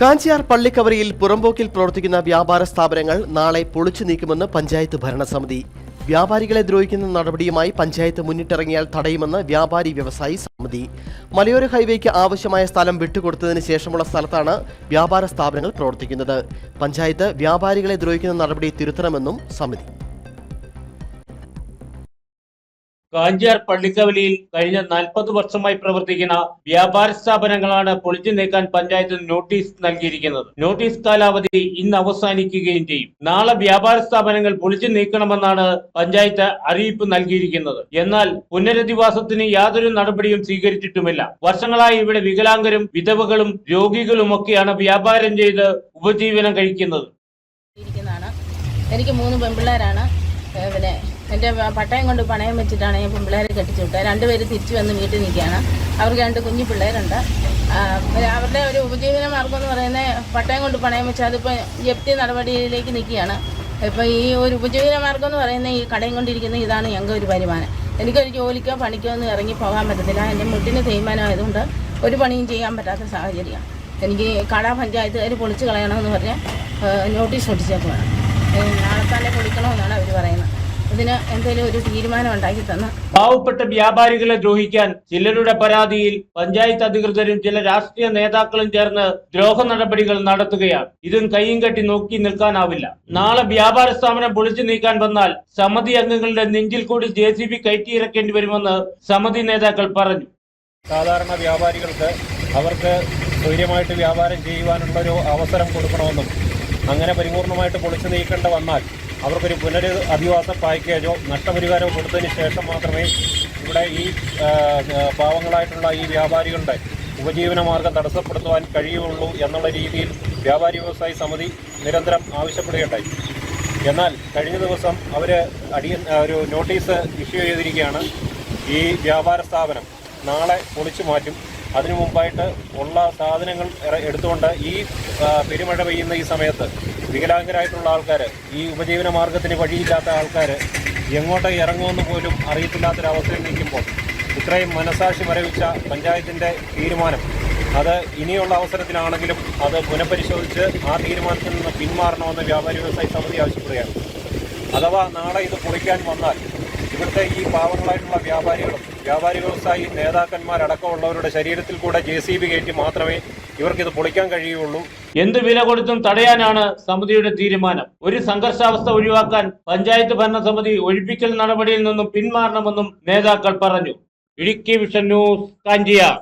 കാഞ്ചിയാർ പള്ളിക്കവറിയിൽ പുറമ്പോക്കിൽ പ്രവർത്തിക്കുന്ന വ്യാപാര സ്ഥാപനങ്ങൾ നാളെ പൊളിച്ചു നീക്കുമെന്ന് പഞ്ചായത്ത് ഭരണസമിതി. വ്യാപാരികളെ ദ്രോഹിക്കുന്ന നടപടിയുമായി പഞ്ചായത്ത് മുന്നിട്ടിറങ്ങിയാൽ തടയുമെന്ന് വ്യാപാരി വ്യവസായി സമിതി. മലയോര ഹൈവേക്ക് ആവശ്യമായ സ്ഥലം വിട്ടുകൊടുത്തതിന് ശേഷമുള്ള സ്ഥലത്താണ് വ്യാപാര സ്ഥാപനങ്ങൾ പ്രവർത്തിക്കുന്നത്. പഞ്ചായത്ത് വ്യാപാരികളെ ദ്രോഹിക്കുന്ന നടപടി തിരുത്തണമെന്നും സമിതി. കാഞ്ചിയാർ പള്ളിക്കവലിയിൽ കഴിഞ്ഞ നാൽപ്പത് വർഷമായി പ്രവർത്തിക്കുന്ന വ്യാപാര സ്ഥാപനങ്ങളാണ് പൊളിച്ചു നീക്കാൻ പഞ്ചായത്ത് നോട്ടീസ് നൽകിയിരിക്കുന്നത്. നോട്ടീസ് കാലാവധി ഇന്ന് അവസാനിക്കുകയും ചെയ്യും. നാളെ വ്യാപാര സ്ഥാപനങ്ങൾ പൊളിച്ചു നീക്കണമെന്നാണ് പഞ്ചായത്ത് അറിയിപ്പ് നൽകിയിരിക്കുന്നത്. എന്നാൽ പുനരധിവാസത്തിന് യാതൊരു നടപടിയും സ്വീകരിച്ചിട്ടുമില്ല. വർഷങ്ങളായി ഇവിടെ വികലാംഗരും വിധവകളും രോഗികളുമൊക്കെയാണ് വ്യാപാരം ചെയ്ത് ഉപജീവനം കഴിക്കുന്നത്. എനിക്ക് മൂന്ന് പെൺപിള്ളേരാണ്. പിന്നെ എന്റെ പട്ടയം കൊണ്ട് പണയം വെച്ചിട്ടാണ് ഞാൻ പെൺപിള്ളേരെ കെട്ടിച്ചു വിട്ടത്. രണ്ടുപേര് തിരിച്ചു വന്ന് വീട്ടിൽ നിൽക്കുകയാണ്. അവർക്ക് രണ്ട് കുഞ്ഞു പിള്ളേരുണ്ട്. അവരുടെ ഒരു ഉപജീവന മാർഗം എന്ന് പറയുന്നത് പട്ടയം കൊണ്ട് പണയം വെച്ചാൽ അതിപ്പോൾ ജപ്തി നടപടിയിലേക്ക് നിൽക്കുകയാണ്. ഇപ്പോൾ ഈ ഒരു ഉപജീവന മാർഗം എന്ന് പറയുന്നത് ഈ കടയും കൊണ്ടിരിക്കുന്ന ഇതാണ് ഞങ്ങൾക്ക് ഒരു വരുമാനം. എനിക്കൊരു ജോലിക്കോ പണിക്കോ ഒന്നും ഇറങ്ങി പോകാൻ പറ്റത്തില്ല. എന്റെ മുട്ടിന് തേയ്മാനമായതുകൊണ്ട് ഒരു പണിയും ചെയ്യാൻ പറ്റാത്ത സാഹചര്യമാണ്. എനിക്ക് കട പഞ്ചായത്തുകാർ പൊളിച്ച് കളയണമെന്ന് പറഞ്ഞ് ഏഹ് നോട്ടീസ് ഒട്ടിച്ചേക്കുവാണ്. നാളെ തന്നെ പൊളിക്കണമെന്നാണ് അവർ പറയുന്നത്. ഇതിന് എന്തെങ്കിലും ഒരു തീരുമാനം ഉണ്ടാക്കി തന്ന. പാവപ്പെട്ട വ്യാപാരികളെ ദ്രോഹിക്കാൻ ചിലരുടെ പരാതിയിൽ പഞ്ചായത്ത് അധികൃതരും ചില രാഷ്ട്രീയ നേതാക്കളും ചേർന്ന് ദ്രോഹ നടപടികൾ നടത്തുകയാണ്. ഇതും കൈയും കെട്ടി നോക്കി നിൽക്കാനാവില്ല. നാളെ വ്യാപാര സ്ഥാപനം പൊളിച്ചു നീക്കാൻ വന്നാൽ സമിതി അംഗങ്ങളുടെ നെഞ്ചിൽ കൂടി ജെ സി ബി കയറ്റിയിറക്കേണ്ടി വരുമെന്ന് സമിതി നേതാക്കൾ പറഞ്ഞു. സാധാരണ വ്യാപാരികൾക്ക് അവർക്ക് സ്വൈര്യമായിട്ട് വ്യാപാരം ചെയ്യുവാനുള്ള ഒരു അവസരം കൊടുക്കണമെന്നും അങ്ങനെ പരിപൂർണമായിട്ട് പൊളിച്ചു നീക്കേണ്ട വന്നാൽ അവർക്കൊരു പുനര് അധിവാസ പാക്കേജോ നഷ്ടപരിഹാരമോ കൊടുത്തതിന് ശേഷം മാത്രമേ ഇവിടെ ഈ പാവങ്ങളായിട്ടുള്ള ഈ വ്യാപാരികളുടെ ഉപജീവന മാർഗം തടസ്സപ്പെടുത്തുവാൻ കഴിയുള്ളൂ എന്നുള്ള രീതിയിൽ വ്യാപാരി വ്യവസായി സമിതി നിരന്തരം ആവശ്യപ്പെടുകയുണ്ടായി. എന്നാൽ കഴിഞ്ഞ ദിവസം അവർ അടിയ ഒരു നോട്ടീസ് ഇഷ്യൂ ചെയ്തിരിക്കുകയാണ്. ഈ വ്യാപാര സ്ഥാപനം നാളെ പൊളിച്ചു മാറ്റും. അതിനു മുമ്പായിട്ട് ഉള്ള സാധനങ്ങൾ എടുത്തുകൊണ്ട് ഈ പെരുമഴ പെയ്യുന്ന ഈ സമയത്ത് വികലാംഗരായിട്ടുള്ള ആൾക്കാർ ഈ ഉപജീവന മാർഗത്തിന് വഴിയില്ലാത്ത ആൾക്കാർ എങ്ങോട്ട് ഇറങ്ങുമെന്ന് പോലും അറിയത്തില്ലാത്തൊരവസ്ഥയിൽ നിൽക്കുമ്പോൾ ഇത്രയും മനസാക്ഷി മരവിച്ച പഞ്ചായത്തിന്റെ തീരുമാനം അത് ഇനിയുള്ള അവസരത്തിലാണെങ്കിലും അത് പുനഃപരിശോധിച്ച് ആ തീരുമാനത്തിൽ നിന്ന് പിന്മാറണമെന്ന് വ്യാപാരി വ്യവസായി സമിതി ആവശ്യപ്പെടുകയാണ്. അഥവാ നാളെ ഇത് പൊളിക്കാൻ വന്നാൽ ഇവിടുത്തെ ഈ പാവങ്ങളായിട്ടുള്ള വ്യാപാരികളും വ്യാപാരി വ്യവസായി നേതാക്കന്മാരടക്കമുള്ളവരുടെ ശരീരത്തിൽ കൂടെ ജെ സി ബി കയറ്റി മാത്രമേ ഇവർക്കിത് പൊളിക്കാൻ കഴിയുള്ളൂ എന്ത് വില കൊടുത്തും തടയാനാണ് സമിതിയുടെ തീരുമാനം. ഒരു സംഘർഷാവസ്ഥ ഒഴിവാക്കാൻ പഞ്ചായത്ത് ഭരണസമിതി ഒഴിപ്പിക്കൽ നടപടിയിൽ നിന്നും പിന്മാറണമെന്നും നേതാക്കൾ പറഞ്ഞു. Idukki vision news Kanchiyar